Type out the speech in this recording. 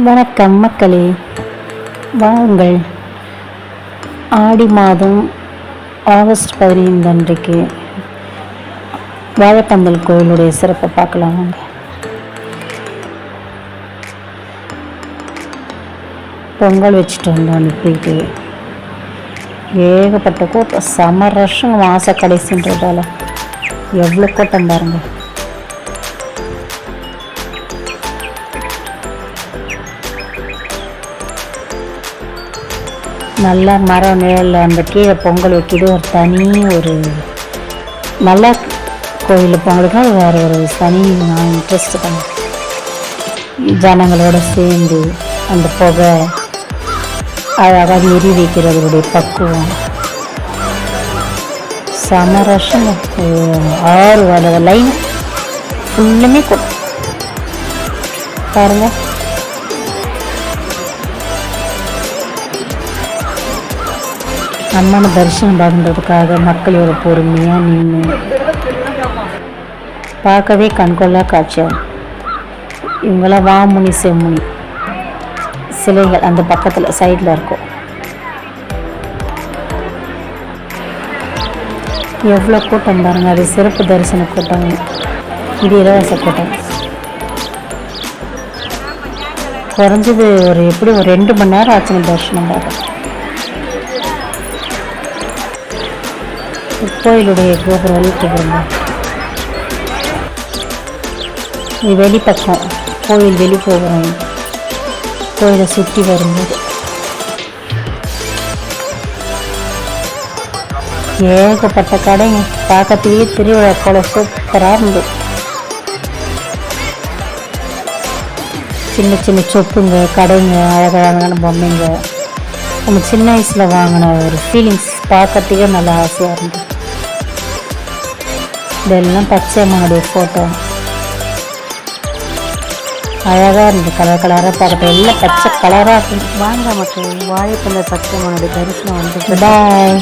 வணக்கம் மக்களே. வாருங்கள். ஆடி மாதம் ஆகஸ்ட் பதினைந்து அன்றைக்கு வாழைப்பந்தல் கோயிலுடைய சிறப்பை பார்க்கலாம் வாங்க. பொங்கல் வச்சுட்டு வந்தோம் அனுப்பிட்டு ஏகப்பட்ட கூட்டம். சம ரஷம் மாத கடைசின்றதால. எவ்வளோ கூட்டம் பாருங்கள் நல்லா மரம் நிழலில் அந்த கீழே பொங்கல் வைக்கிது ஒரு தனி ஒரு நல்ல கோயில் பொங்கலுக்கு அது வேறு ஒரு தனி நான் இன்ட்ரெஸ்ட் தான் ஜனங்களோட சேர்ந்து அந்த புகை அழகாக எரி வைக்கிறதுடைய பக்குவம். சமரசம் ஆறு வர லைன் ஃபுல்லுமே பாருங்கள் அம்மனை தரிசனம் பண்ணுறதுக்காக மக்களோட பொறுமையாக நின்று பார்க்கவே கண்கொள்ளா காட்சியாக இவங்களாம் வாமுனி செம்முனி சிலைகள் அந்த பக்கத்தில் சைடில் இருக்கும். எவ்வளோ கூட்டம் பாருங்க அது சிறப்பு தரிசன கூட்டம். இது இலவச கூட்டம். குறைஞ்சது ஒரு எப்படி ஒரு ரெண்டு மணி நேரம் ஆச்சுன்னு தரிசனம் பார்க்க. கோயிலுடைய கோபுரம் வெளியிட்டு இது வெளிப்பக்கம் கோயில் வெளி கோபுரம் கோயிலை சுற்றி வரும்போது. ஏகப்பட்ட கடைங்க. பார்க்கறதுக்கே திருவிழா போல சூப்பராக இருந்தது சின்ன சின்ன சொப்புங்க கடைங்க அழகழகான பொம்மைங்க. நம்ம சின்ன வயசில் வாங்கின ஒரு ஃபீலிங்ஸ் பார்க்கறதுக்கே நல்லா ஆசையாக இருந்தது. இதெல்லாம் பச்சை அம்மனுடைய ஃபோட்டோ அழகாக இருந்தது. கலர் கலராக பார்க்கறது எல்லாம் பச்சை கலராக வாங்க மக்கள். வாழைப்பந்த பச்சை அம்மனுடைய தரிசனம் வந்து பாய்